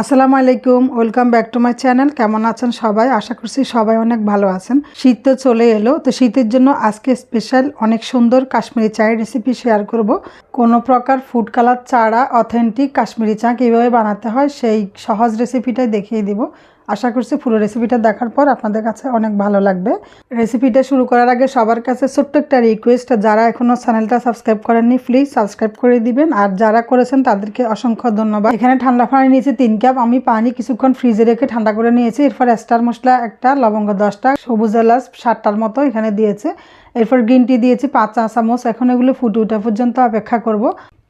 আসসালামু আলাইকুম, welcome back to my channel. কেমন আছেন সবাই? আশা করছি সবাই অনেক ভালো আছেন। শীত তো চলে এলো, তো শীতের জন্য আজকে স্পেশাল অনেক সুন্দর কাশ্মীরি চায়ের রেসিপি শেয়ার করব। কোনো প্রকার ফুড কালার চারা অথেন্টিক কাশ্মীরি চা কীভাবে বানাতে হয় সেই সহজ রেসিপিটাই দেখিয়ে দিব। আশা করছি পুরো রেসিপিটা দেখার পর আপনাদের কাছে অনেক ভালো লাগবে। রেসিপিটা শুরু করার আগে সবার কাছে ছোট্ট একটা রিকোয়েস্ট যারা এখনও চ্যানেলটা সাবস্ক্রাইব করেননি প্লিজ সাবস্ক্রাইব করে দিবেন। আর যারা করেছেন, তাদেরকে অসংখ্য ধন্যবাদ। এখানে ঠান্ডা পানি নিয়েছি তিন কাপ আমি পানি কিছুক্ষণ ফ্রিজে রেখে ঠান্ডা করে নিয়েছি। এরপর স্টার মশলা, একটা লবঙ্গ দশটা, সবুজ এলাচ সাতটার মতো এখানে দিয়েছে। এরপর গ্রিন টি দিয়েছি পাঁচ চা চামচ এখন এগুলো ফুটে ওঠা পর্যন্ত অপেক্ষা করব।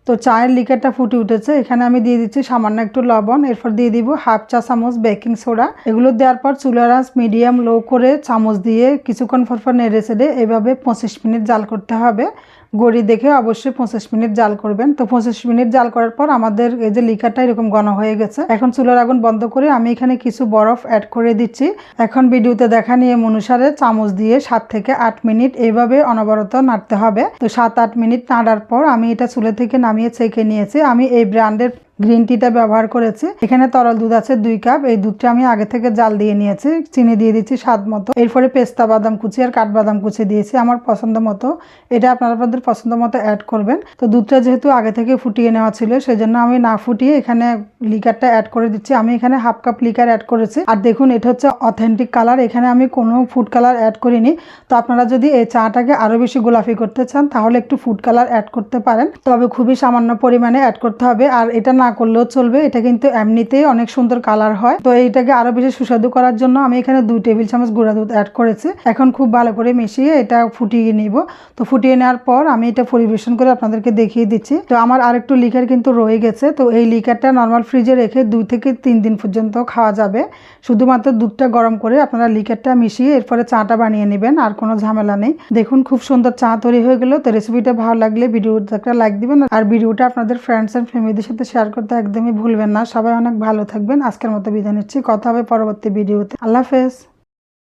তো চায়ের লিকারটা ফুটে উঠেছে। এখানে আমি দিয়ে দিচ্ছি সামান্য একটু লবণ, এরপর দিয়ে দিব হাফ চা চামচ বেকিং সোডা। এগুলো দেওয়ার পর চুলার আঁচ মিডিয়াম লো করে চামচ দিয়ে কিছুক্ষণ পর নেড়ে চেড়ে এভাবে পঁচিশ মিনিট জাল করতে হবে। গড়ি দেখে অবশ্যই পঁচিশ মিনিট জাল করবেন। তো পঁচিশ মিনিট জাল করার পর আমাদের এই যে লিকারটা এরকম গণ হয়ে গেছে। এখন চুলার আগুন বন্ধ করে আমি এখানে কিছু বরফ অ্যাড করে দিচ্ছি। এখন ভিডিওতে দেখা নিয়ে অনুসারে চামচ দিয়ে সাত থেকে আট মিনিট এইভাবে অনবরত নাড়তে হবে। তো সাত আট মিনিট নাড়ার পর আমি এটা চুলে থেকে নামিয়ে ছেঁকে নিয়েছি। আমি এই ব্র্যান্ডের গ্রিন টিটা ব্যবহার করেছি। এখানে তরল দুধ আছে দুই কাপ। এই দুধটা আমি আগে থেকে জাল দিয়ে নিয়েছি। চিনি দিয়ে দিচ্ছি স্বাদ মতো। এরপরে পেস্তা বাদাম কুচি আর কাঠবাদাম কুচি দিয়েছি আমার পছন্দ মতো। এটা আপনারা আপনাদের পছন্দ মতো অ্যাড করবেন। তো দুধটা যেহেতু আগে থেকে ফুটিয়ে নেওয়া ছিল সেই জন্য আমি না ফুটিয়ে এখানে লিকারটা অ্যাড করে দিচ্ছি। আমি এখানে হাফ কাপ লিকার অ্যাড করেছি। আর দেখুন, এটা হচ্ছে অথেন্টিক কালার এখানে আমি কোনো ফুড কালার অ্যাড করিনি। তো আপনারা যদি এই চাটাকে আরও বেশি গোলাপি করতে চান, তাহলে একটু ফুড কালার অ্যাড করতে পারেন। তবে খুবই সামান্য পরিমাণে অ্যাড করতে হবে। আর এটা না করলেও চলবে। এটা কিন্তু এমনিতেই অনেক সুন্দর কালার হয়। তো এইটাকে আরও বেশি সুস্বাদু করার জন্য আমি এখানে দুই টেবিল চামচ গুঁড়া দুধ অ্যাড করেছি। এখন খুব ভালো করে মিশিয়ে এটা ফুটিয়ে নিব। তো ফুটিয়ে নেওয়ার পর আমি এটা পরিবেশন করে আপনাদেরকে দেখিয়ে দিচ্ছি। তো আমার আরেকটু লিকার কিন্তু রয়ে গেছে। তো এই লিকারটা নর্মাল ফ্রিজে রেখে দুই থেকে তিন দিন পর্যন্ত খাওয়া যাবে। শুধুমাত্র দুধটা গরম করে আপনারা লিকারটা মিশিয়ে এরপরে চাটা বানিয়ে নেবেন। আর কোনো ঝামেলা নেই। দেখুন খুব সুন্দর চা তৈরি হয়ে গেল। তো রেসিপিটা ভালো লাগলে ভিডিওটা একটা লাইক দিবেন। আর ভিডিওটা আপনাদের ফ্রেন্ডস অ্যান্ড ফ্যামিলিদের সাথে শেয়ার করতে একদমই ভুলবেন না। সবাই অনেক ভালো থাকবেন। আজকের মতো বিদায় নিচ্ছি। কথা হবে পরবর্তী ভিডিওতে। আল্লাহ হাফেজ।